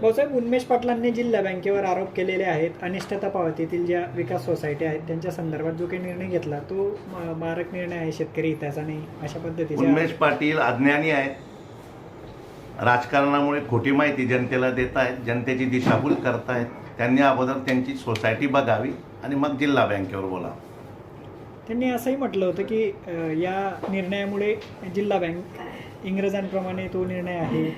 भाऊसाहेब उन्मेष पाटलांनी जिल्हा बँकेवर आरोप केलेले आहेत अनिष्टता पावतीतील ज्या विकास सोसायटी आहेत त्यांच्या संदर्भात जो काही निर्णय घेतला तो मारक निर्णय आहे शेतकरी हिताचा नाही अशा पद्धतीच्या उन्मेष पाटील अज्ञानी आहेत. राजकारणामुळे खोटी माहिती जनतेला देत आहेत जनतेची दिशाभूल करतायत त्यांनी अगोदर त्यांची सोसायटी बघावी आणि मग जिल्हा बँकेवर बोलावं. त्यांनी असंही म्हटलं होतं की या निर्णयामुळे जिल्हा बँक इंग्रजांप्रमाणे तो निर्णय आहे.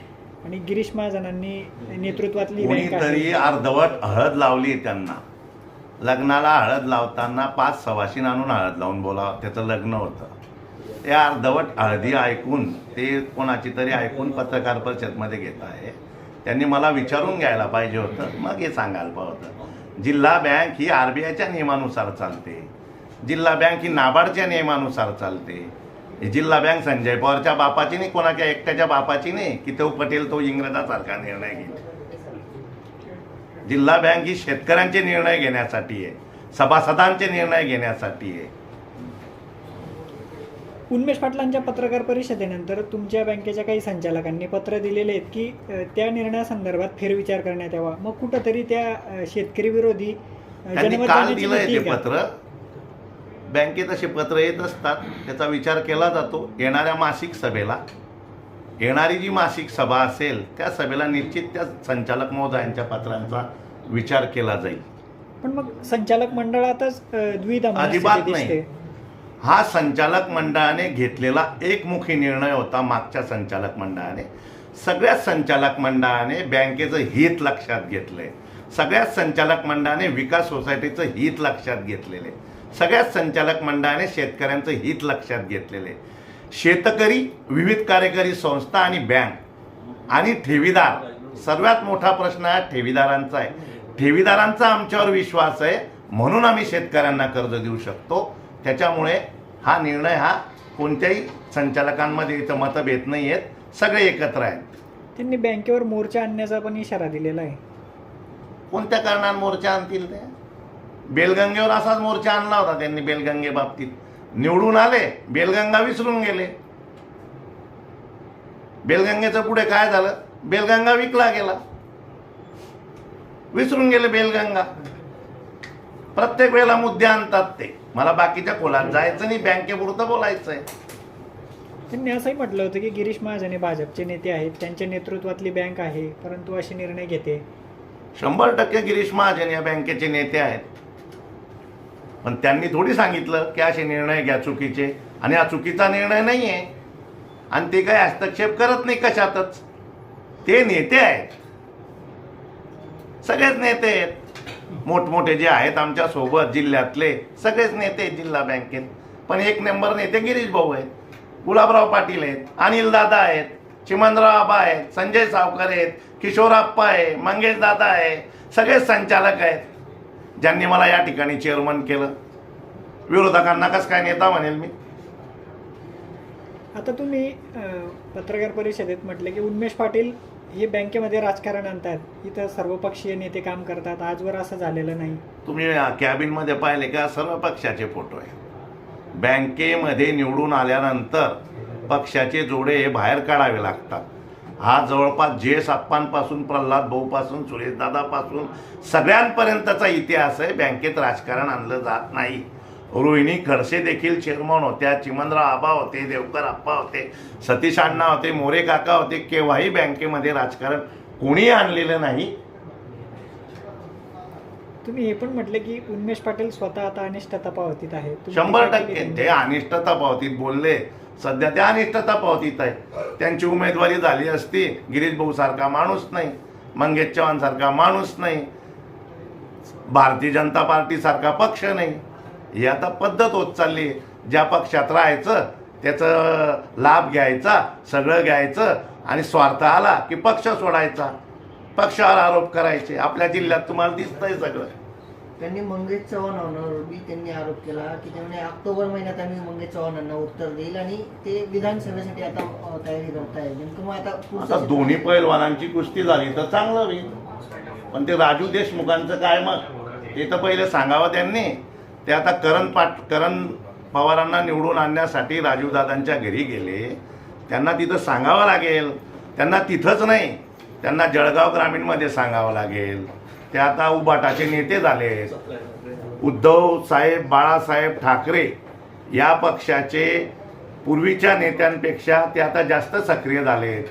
आणि गिरीश महाजनांनी नेतृत्वातली कोणीतरी अर्धवट हळद लावली त्यांना. लग्नाला हळद लावताना पाच सवाशीन आणून हळद लावून बोलावं त्याचं लग्न होतं. ते अर्धवट हळदी ऐकून ते कोणाची तरी ऐकून पत्रकार परिषदमध्ये घेत आहे. त्यांनी मला विचारून घ्यायला पाहिजे होतं मग हे सांगायला पाहिजे होतं. जिल्हा बँक ही आर बी आयच्या नियमानुसार चालते. जिल्हा बँक ही नाबार्डच्या नियमानुसार चालते. जिल्हा बँक संजय पवारच्या बापाची नाही कोणाच्या एकट्याच्या बापाची नाही की तो पटेल तो इंग्रजासारखा निर्णय घेईल. जिल्हा बँक ही शेतकऱ्यांचे निर्णय घेण्यासाठी आहे सभासदांचे निर्णय घेण्यासाठी आहे. उन्मेष पाटलांच्या पत्रकार परिषदेनंतर तुमच्या बँकेच्या काही संचालकांनी पत्र दिलेले आहेत की त्या निर्णयासंदर्भात फेरविचार करण्यात यावा. मग कुठंतरी त्या शेतकरी विरोधी काल भीती ते? पत्र. बँकेत असे पत्र येत असतात त्याचा विचार केला जातो. येणाऱ्या मासिक सभेला येणारी जी मासिक सभा असेल त्या सभेला निश्चित त्या संचालक महोदयांच्या पत्रांचा विचार केला जाईल. पण मग संचालक मंडळातच अजिबात नाही. हा संचालक मंडळाने घेतलेला एकमुखी निर्णय होता मागच्या संचालक मंडळाने. सगळ्याच संचालक मंडळाने बँकेचं हित लक्षात घेतलंय. सगळ्याच संचालक मंडळाने विकास सोसायटीचं हित लक्षात घेतलेले सगळ्याच संचालक मंडळाने शेतकऱ्यांचं हित लक्षात घेतलेले. शेतकरी विविध कार्यकारी संस्था आणि बँक आणि ठेवीदार. सर्वात मोठा प्रश्न हा ठेवीदारांचा आहे. ठेवीदारांचा आमच्यावर विश्वास आहे म्हणून आम्ही शेतकऱ्यांना कर्ज देऊ शकतो. त्याच्यामुळे हा निर्णय हा कोणत्याही संचालकांमध्ये इथं मतभेद नाही आहेत सगळे एकत्र आहेत. त्यांनी बँकेवर मोर्चा आणण्याचा पण इशारा दिलेला आहे. कोणत्या कारणाने मोर्चा आणतील ते? बेलगंगेवर असाच मोर्चा आणला होता त्यांनी बेलगंगे बाबतीत. निवडून आले बेलगंगा विसरून गेले. बेलगंगेचं पुढे काय झालं? बेलगंगा विकला गेला. विसरून गेले बेलगंगा. प्रत्येक वेळेला मुद्दे आणतात ते. मला बाकीच्या खोलात जायचं नाही बँकेपुरतं बोलायचं आहे त्यांनी असंही म्हटलं होतं की गिरीश महाजन हे भाजपचे नेते आहेत त्यांच्या नेतृत्वातली बँक आहे परंतु असे निर्णय घेते. शंभर टक्के गिरीश महाजन या बँकेचे नेते आहेत. पण त्यांनी थोडी सांगितलं की असे निर्णय घ्या चुकीचे. आणि हा चुकीचा निर्णय नाही आहे आणि ते काही हस्तक्षेप करत नाही कशातच. ते नेते आहेत. सगळेच नेते आहेत. मोठमोठे जे आहेत आमच्यासोबत जिल्ह्यातले सगळेच नेते आहेत जिल्हा बँकेत. पण एक नंबर नेते गिरीश भाऊ आहेत गुलाबराव पाटील आहेत अनिल दादा आहेत चिमनराव आबा आहेत संजय सावकर आहेत किशोर आप्पा आहे मंगेश दादा आहे सगळेच संचालक आहेत. ज्यांनी मला या ठिकाणी चेअरमन केलं. विरोधकांना कसं काय नेता म्हणेल मी? आता तुम्ही अं, पत्रकार परिषदेत म्हटले की उन्मेष पाटील हे बँकेमध्ये राजकारण आणतात. इथं सर्वपक्षीय नेते काम करतात. आजवर असं झालेलं नाही. तुम्ही कॅबिनमध्ये पाहिले का? सर्व पक्षाचे फोटो आहे बँकेमध्ये निवडून आल्यानंतर पक्षाचे जोडे हे बाहेर काढावे लागतात. हा जवळपास जे आप्पांपासून प्रल्हाद भाऊपासून सुरेशदादापासून सगळ्यांपर्यंतचा इतिहास आहे. बँकेत राजकारण आणलं जात नाही. रोहिणी खडसे देखील चेअरमन होत्या चिमनराव आबा होते देवकर आप्पा होते सतीश अण्णा होते मोरे काका होते केव्हाही बँकेमध्ये राजकारण कोणी आणलेलं नाही. तुम्ही हे पण म्हटले की उन्मेष पाटील स्वतः आता अनिष्टता पावतीत आहे. तुम्ही शंभर टीका टक्के. केली? ते अनिष्टता पावतीत बोलले. सध्या त्या अनिष्टता पावतीत आहे. त्यांची उमेदवारी झाली असती. गिरीश भाऊ सारखा माणूस नाही. मंगेश चव्हाण सारखा माणूस नाही. भारतीय जनता पार्टी सारखा पक्ष नाही. ही आता पद्धत होत चालली. आहे. ज्या पक्षात राहायचं त्याचं लाभ घ्यायचा सगळं घ्यायचं आणि स्वार्थ आला की पक्ष सोडायचा. पक्षावर आरोप करायचे. आपल्या जिल्ह्यात तुम्हाला दिसतंय सगळं. त्यांनी मंगेश चव्हाणांवर बी त्यांनी आरोप केला की ते म्हणे ऑक्टोबर महिन्यात आम्ही मंगेश चव्हाणांना उत्तर देईल आणि ते विधानसभेसाठी आता तयारी करताय. नेमकं मग आता पुढचं आता दोन्ही पैलवानांची कुस्ती झाली तर चांगलं होईल. पण ते राजू देशमुखांचं काय मग? ते तर पहिले सांगावं त्यांनी. ते आता करण पाट करण पवारांना निवडून आणण्यासाठी राजूदादांच्या घरी गेले. त्यांना तिथं सांगावं लागेल. त्यांना तिथंच नाही. त्यांना जळगाव ग्रामीणमध्ये सांगावं लागेल. ते आता उबाटाचे नेते झाले आहेत. उद्धव साहेब बाळासाहेब ठाकरे या पक्षाचे पूर्वीच्या नेत्यांपेक्षा ते आता जास्त सक्रिय झाले आहेत.